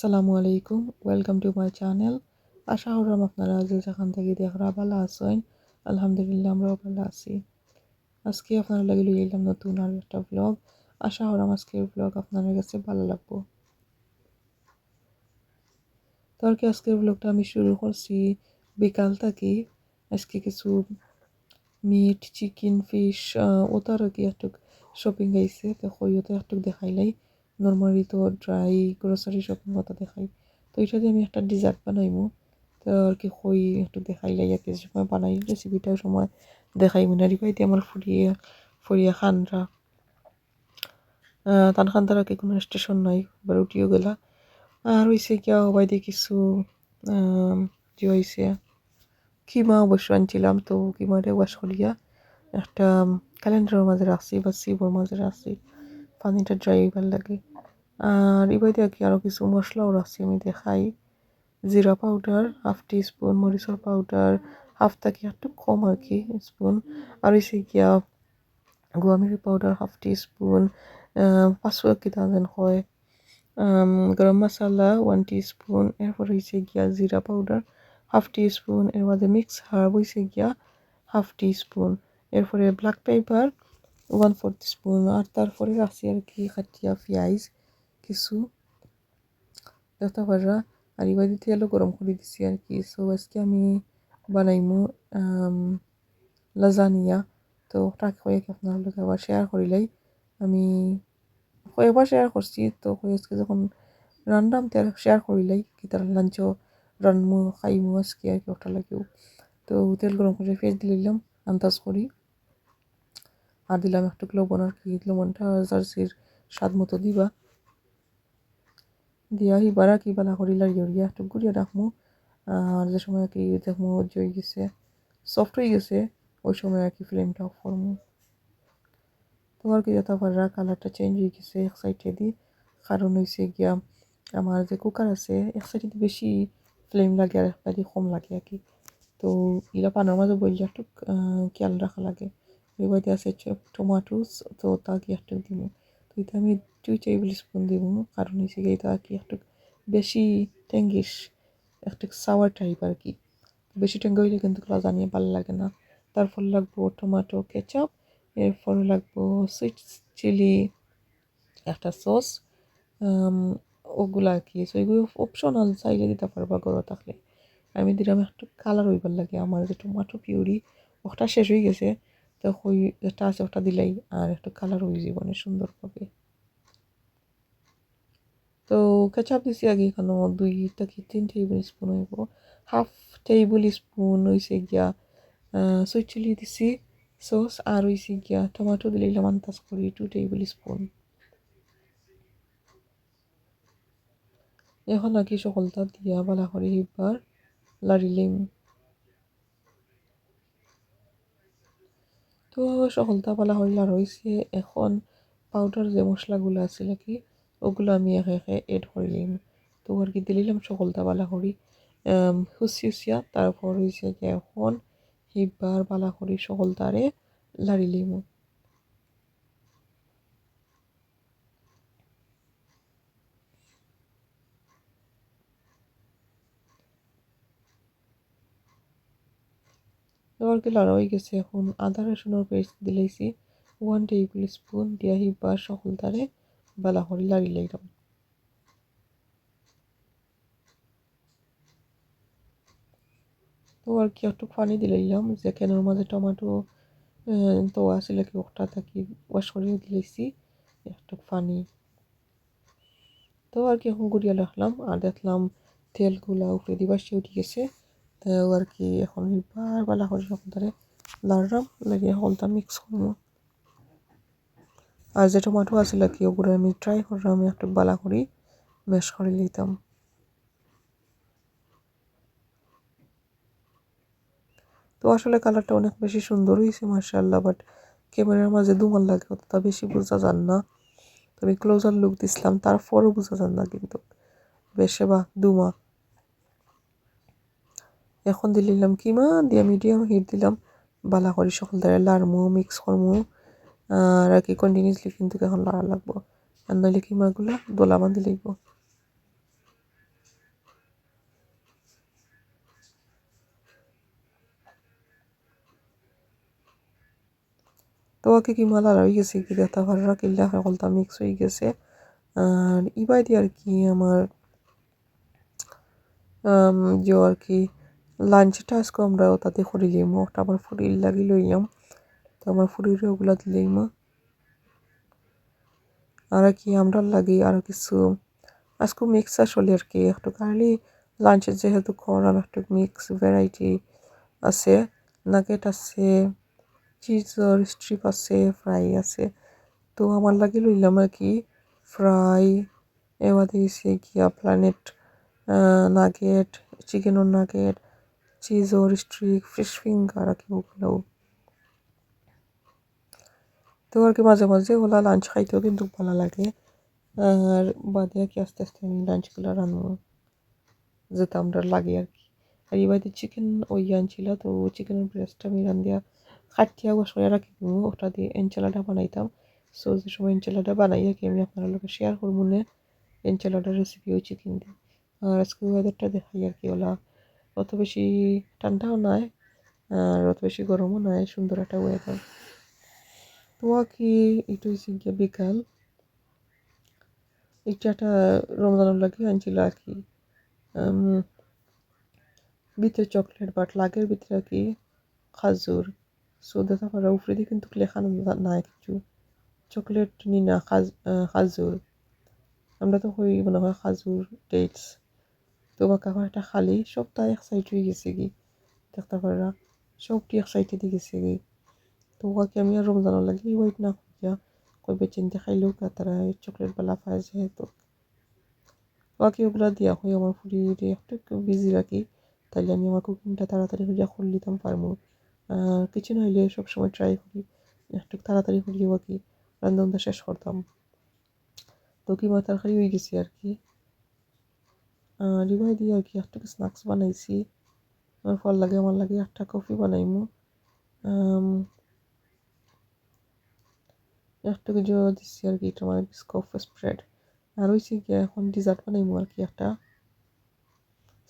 আসসালামু আলাইকুম welcome to my channel আশা করলাম আপনারা যে যেখান থেকে দেখরা ভালো আছেন। আলহামদুলিল্লাহ আমরাও ভালো আছি। আজকে আপনারা লাগে এলাম নতুন আর একটা ব্লগ আশা করলাম আজকের ব্লগ আপনাদের কাছে ভালো লাগবো। তো আর কি আজকের ব্লগটা আমি শুরু করছি বিকাল থেকে। আজকে কিছু মিট চিকেন ফিশ ওটার আর কি একটু শপিং আইছে তো হইতে একটু দেখাইলাই নর্মালি তো ড্রাই গ্রোসারি শপিং কথা দেখাই। তো এটা দিয়ে আমি একটা ডিজার্ট বানাইমু। তো আর কি হই একটু দেখাইলাই আর কি সময় বানাই রেসিপিটার সময় দেখাই মিনারি পাইতে আমার ফুরিয়ে ফুরিয়ে খানরা তান খান তার কি কোনো স্টেশন নাই এবার উঠিও গেলা। আর হয়েছে কি বাইরে কিছু যে হয়েছে কিমা অবশ্য আনছিলাম তো কিমারে ওয়াশ করিয়া একটা ক্যালেন্ডারের মাঝে রাখছি বা সিবোর মাঝে রাখছি পানিটা ড্রাই ভালো লাগে। আর এবারে কি আরও কিছু মশলাও রাখছি আমি দেখাই। জিরা পাউডার হাফ টি স্পুন মরিচর পাউডার হাফ থাকি, একটু কম আর কি স্পুন আর হয়েছে গিয়া গোয়ামিরি পাউডার হাফ টি স্পুন পাঁচশো কি যেন হয় গরম মশলা ওয়ান টি স্পুন এরপর হয়েছে গিয়া জিরা পাউডার হাফ টি স্পুন এর মধ্যে মিক্স হার্ব হয়েছে গিয়া হাফ টি স্পুন এরপরে black pepper one fourth spoon আর তারপরে রাখছি আর কি খাটিয়া পেঁয়াজ। কিছু দেখতে পাররা আর এবার তেলও গরম করে দিছি আর কি সো আজকে আমি বানাইমু লাজানিয়া তো তাকে কয়েক আপনার লোক আবার শেয়ার করিলাই আমি কয়েকবার শেয়ার করছি তো আজকে যখন রান্নাম তেল শেয়ার করিলাই কি তার লাঞ্চ রানমু খাইমু আজকে আর কি ওটা লাগেও তো তেল গরম করে ফেস দিলাম আন্দাজ করি আর দিলাম একটু লবণ আর কি লবণটা জার্সির স্বাদ মতো দিবা দিয়া হিবার কি বালা করি লাড়িয়ে উড়িয়া একটু গুড়িয়ে রাখমু আর যে সময় কি দেখমু জই গেছে সফট হয়ে গেছে ওই সময় আর কি ফ্লেমটা অফ করমু তোমার কি যত পারা কালারটা চেঞ্জ হয়ে গেছে এক সাইডে দি কারণ হয়েছে গিয়া আমার যে কুকার আছে এক সাইডে বেশি ফ্লেম লাগে আর একটা কম লাগে আর কি তো ইলা পানার মাঝে বললে একটু খেয়াল রাখা লাগে এবার আছে টমাটো তো তাকে একটু দিব তো এটা আমি দুই টেবিল স্পুন দিব, কারণ হচ্ছে এটা কি একটু বেশি ট্যাঙ্গিস, একটু সাওয়ার টাইপ আর কি। বেশি ট্যাঙ্গা হইলে কিন্তু জানিয়ে ভালো লাগে না। তারপর লাগবো টমাটো কেচাপ এরপর লাগবো সুইট চিলি একটা সস ওগুলা কি। সো এগুলো অপশনাল চাইলে দিতে পারবা গরম থাকলে। আমি দিলাম একটু কালার হইবার লাগে। আমার যে টমাটো পিউরি ওটা শেষ হয়ে গেছে। তো হই যেটা আছে, ওটা দিলেই আর একটু কালার হয়ে অনেক সুন্দরভাবে। দিছি আগে এখানে, দুই থেকে তিন টেবিল স্পুন হইব। হাফ টেবিল স্পুন হয়েছে গিয়া সুইট চিলি দিছি সস আর হয়েছে গিয়া টমাটো দিলাম আন্দাজ করি টু টেবিল স্পুন এখন আগে সকলটা দিয়া বালা করে এবার লাড়িলিম। তো সকলটা বলা হইল আর হয়েছে এখন পাউডার যে মশলাগুলো আছে কি ওগুলো আমি একে একে এড করিলাম তো আর কি দিলাম সকলটা বালা করি হুসি হুসিয়া তারপর হয়েছে যে এখন হিবার বালা করি সকলটারে লাড়িলিম এবার কি লড়া হয়ে গেছে এখন? আদা রসুনের পেস্ট দিলেছি ওয়ান টেবিল স্পুন দিয়া সকল তারে বেলা লাড়ি লাইলাম তো আর কি, একটু পানি দিলাম যে কেনের মাঝে টমাটো তো আসলে কি ওটা থাকি ওয়াশ করে দিলেছি। একটু পানি। তো আর কি, এখন গুড়িয়ে রাখলাম। আর দেখলাম তেলগুলা উপরে দিবার সে উঠে গেছে। তো আর কি, এখন বার বেলা করে যখন ধরে লাড়লাম লাগিয়ে হলটা মিক্স করব। আর যে টমাটো আছিল কি, ওগুলো আমি ট্রাই করলাম আমি একটু বালা করি ম্যাশ করে নিতাম। তো আসলে কালারটা অনেক বেশি সুন্দর হয়েছে মার্শাল্লাহ বাট ক্যামেরার মাঝে দুমাল লাগে, অতটা বেশি বোঝা যান না। তো আমি ক্লোজার লুক দিছিলাম, তারপরও বোঝা যান না কিন্তু। বেশে বা দুমা এখন দিলাম কিমা, দিয়া মিডিয়াম হিট দিলাম, বালা করি সকল দ্বারা লাড়মু মিক্স করমু। আর কি কন্টিনিউসলি কিন্তু এখন লড়া লাগবো। আর নইলে কিমাগুলো দোলা বাঁধি লিখব তো ওকে কি মালা রয়ে গেছে কি দেখা ভাড়া কিল্লা সকলটা মিক্স হয়ে গেছে। আর ইবাই দিয়ে আর কি আমার যে আর কি লাঞ্চটা আজকে আমরা তাতে করিলিম ওটা আমার ফুরিল লাগি লইয়াম। ওগুলা দিলাইমো আর কি আমরা লাগি আর কিছু। আজকে মিক্স আসলে আর কি, একটু কারলি লাঞ্চের যেহেতু করাম একটু মিক্স ভ্যারাইটি আছে নাগেট আছে চিজর স্ট্রিপ আছে ফ্রাই আছে। তো আমার লাগে লইলাম আর কি ফ্রাই এবার দিয়েছি গিয়া প্ল্যানেট নাগেট চিকেনের নাগেট চিজর স্ট্রিক ফিশ ফিঙ্গার আর কি ওগুলো তো আর কি মাঝে মাঝে ওলা লাঞ্চ খাইতেও কিন্তু ভালো লাগে। আর বাদে আর কি আস্তে আস্তে আমি লাঞ্চগুলো রান্না যেতে আমরা লাগে আর কি। আর এবারে চিকেন ওই আনছিল, তো চিকেনের ব্রেস্টটা আমি রান্ধিয়া কাটিয়া বসে রাখি ওটা দিয়ে এনচেলাটা বানাইতাম। সো যে সময় এনচেলাটা বানাই আর কি আমি আপনার লোকে শেয়ার করব না। এনচেলাটার রেসিপি ওই চিকেন দিয়ে। আর আজকে ওয়েদারটা দেখাই আর কি ওলা। অত বেশি ঠান্ডাও নয় আর অত বেশি গরমও নয় সুন্দর একটা ওয়েদার তো কি একটু হয়েছে গিয়ে বিকাল। এটা একটা রমজানের লাগে আনছিল আর কি। ভিতরে চকলেট বাট, লাগের ভিতরে কি খাজুর। সো দেখা পারা উপরে দিয়ে কিন্তু লেখানো নাই কিছু। চকলেট নি না খাজুর। আমরা তো হই মনে হয় খাজুর ডেটস তো বা কাকা একটা খালি সবটা এক সাইড হয়ে গেছে কি। দেখতে পারা সবটি এক সাইডে দিয়ে গেছে কি। তো ওকে আমি আর রমজানের লাগে ওয়েট না করিয়া কই বেচিনতে খাইলেও তারা চকলেট বেলা পায় যেহেতু ওকে ওগুলো দিয়া হয় আমার ফুরিয়ে একটু বিজি রাখি তাহলে আমি আমার কুকিংটা তাড়াতাড়ি করিয়া করে নিতাম পারব কিছু নইলে সবসময় ট্রাই করি একটু তাড়াতাড়ি করিয়ে ওকে রান্না শেষ করতাম তো কি মাথার তরকারি হয়ে গেছি আর কি রিভাই দিয়ে আর কি একটু স্ন্যাক্স বানাইছি আমার ফল লাগে আমার লাগে একটা কফি বানাইমু একটু কিছু দিচ্ছি আর কি এটা মানে বিস্কফ স্প্রেড আর হয়েছে গিয়ে এখন ডিজার্ট বানাইমু আর কি একটা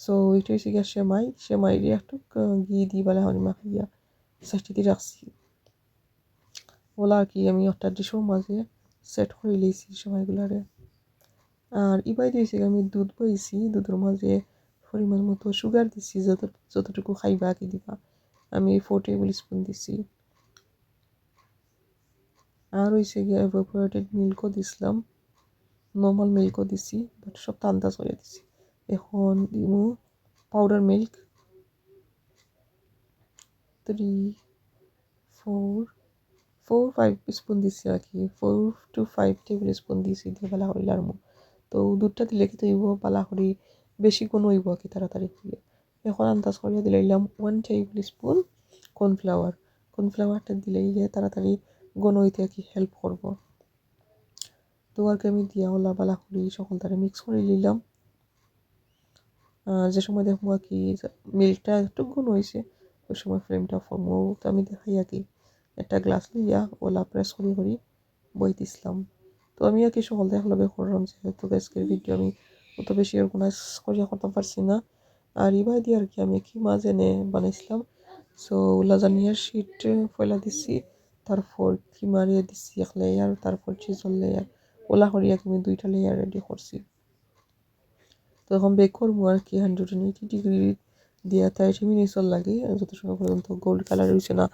সো এটা হয়েছে গিয়ে সেমাই সেমাই দিয়ে একটু ঘি দিয়ে বেলা হনি মাখাইয়া সাইডটি দিয়ে রাখছি ওলা আর কি আমি একটা ডিশের মাঝে সেট করে লিয়েছি সেমাইগুলারে আর ইবাই দিয়েছি আমি দুধ বইছি দুধের মাঝে পরিমাণ মতো সুগার দিছি যত যতটুকু খাইবা কি দিবা আমি ফোর টেবিল স্পুন দিছি আর হয়েছে গিয়ে এভাপোরেটেড মিল্কও দিছিলাম। নর্মাল মিল্কও দিছি বাট সব আন্দাজ করে দিছি। এখন দিমু powder milk three four four five spoon দিছি আর কি। Four two five tablespoon দিছি দিয়ে বেলা হইলার মো তো দুধটা দিলে কি তৈব পালা করি বেশি কোনো হইব কি তাড়াতাড়ি হইলে এখন আন্দাজ করিয়া দিলাইলাম ওয়ান টেবিল স্পুন কর্নফ্লাওয়ার কর্নফ্লাওয়ারটা দিলেই যে তাড়াতাড়ি গণ হইতে আর কি হেল্প করব? তো আর কি আমি দিয়া হলা বালা করি সকল তারা মিক্স করে নিলাম। যে সময় দেখব আর কি, মিল্কটা একটু গুণ হয়েছে, ওই সময় ফ্লেমটা ফর্মো তো আমি দেখাই আর কি, একটা গ্লাস লইয়া ওলা প্রেস করি করি, বই দিছিলাম। তো আমি আর কি সকল দেখা লগে করলাম, যেহেতু আজকের ভিডিও আমি অত বেশি অর্গানাইজ করিয়া করতে পারছি না। আর ইবাই দিয়ে আর কি আমি কি মাছ এনে বানাইছিলাম সো লাজানিয়ার শিট ফয়লা দিছি। তারপর কি মারিয়ে দিছি, এক লেয়ার তারপর চিজল লেয়ার ওলা করিয়া আমি দুইটা লেয়ার রেডি করছি। তো এখন বেক করব আর কি হান্ড্রেড এন্ড এইটি ডিগ্রি দিয়া থার্টি মিনিটসর লাগে। যত সময় পর্যন্ত গোল্ড কালার হয়েছে না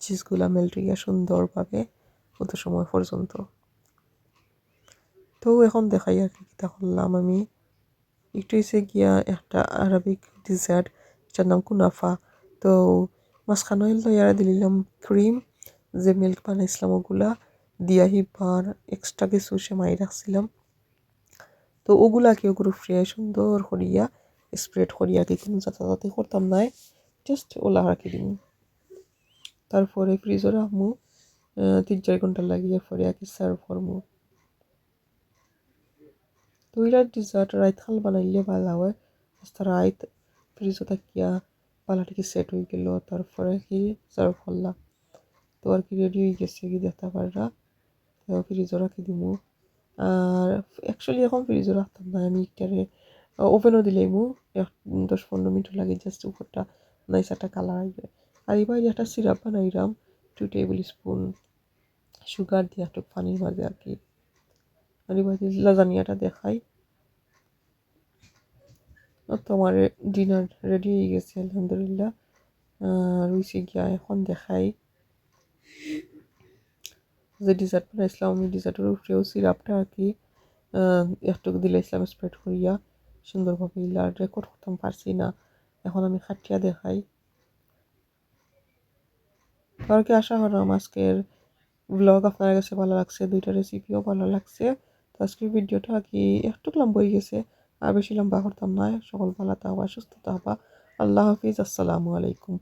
চিজগুলা মেল্ট হইয়া সুন্দরভাবে কত সময় পর্যন্ত। তো এখন দেখাই আর কি কিতা করলাম আমি। একটু এসে গিয়া একটা আরবিক ডিজার্ট যার নাম কুনাফা। তো মাঝখানে লইয়ারা দিলাম ক্রিম যে মিল্ক বানাইছিলাম ওগুলা দিয়া হিবার এক্সট্রা কিছু সেমাই রাখছিলাম। তো ওগুলা কি ওগুলো ফ্রেশ সুন্দর করিয়া স্প্রেড করিয়া কি কোনো যাতায়াতে করতাম নাই জাস্ট ওলা রাখি দিন তারপরে ফ্রিজে রাখমু তিন চার ঘণ্টা লাগিয়ে পরে আর কি সার্ভ করমু। তো ওইটা ডিজার্ট রাইত খাল বানাইলে ভালো হয়। আস্তে রাইত ফ্রিজে থাকিয়া পালাটিকে সেট হয়ে গেল, তারপরে কি সার্ভ করলাম। তো আর কি রেডি হয়ে গেছে কি দেখতে পাররা তো ফ্রিজে রাখি দিমু? আর অ্যাকচুয়ালি এখন ফ্রিজে রাখতাম না আমি একটারে ওভেনও দিলেইমু দশ পনেরো মিনিট লাগে জাস্ট উপরটা নাইস একটা কালার আসবে আর এবার একটা সিরাপ বানাইলাম টু টেবিল স্পুন সুগার দিয়ে একটু পানির মাঝে আর কি। পানির মাঝে লাজানিয়াটা দেখাই। আর তো আমার ডিনার রেডি হয়ে গেছে, আলহামদুলিল্লাহ। আর হইছে গিয়া এখন দেখাই। যে ডিজার্ট বানাইছিলাম আমি ডিজার্টের উপরেও সিরাপটা আর কি একটু দিলাইছিলাম স্প্রেড করিয়া সুন্দরভাবে ইলা রেকর্ড করতাম, পারছি না। এখন আমি খাটিয়া দেখাই। আর কি আশা করলাম আজকের ব্লগ আপনার কাছে ভালো লাগছে? দুইটা রেসিপিও ভালো লাগছে। তো আজকের ভিডিওটা কি একটু লম্বা হয়ে গেছে, আর বেশি লম্বা করতাম না। সকল ভালো থাকবা, সুস্থ থাকবা। আল্লাহ হাফিজ। আসসালামু আলাইকুম।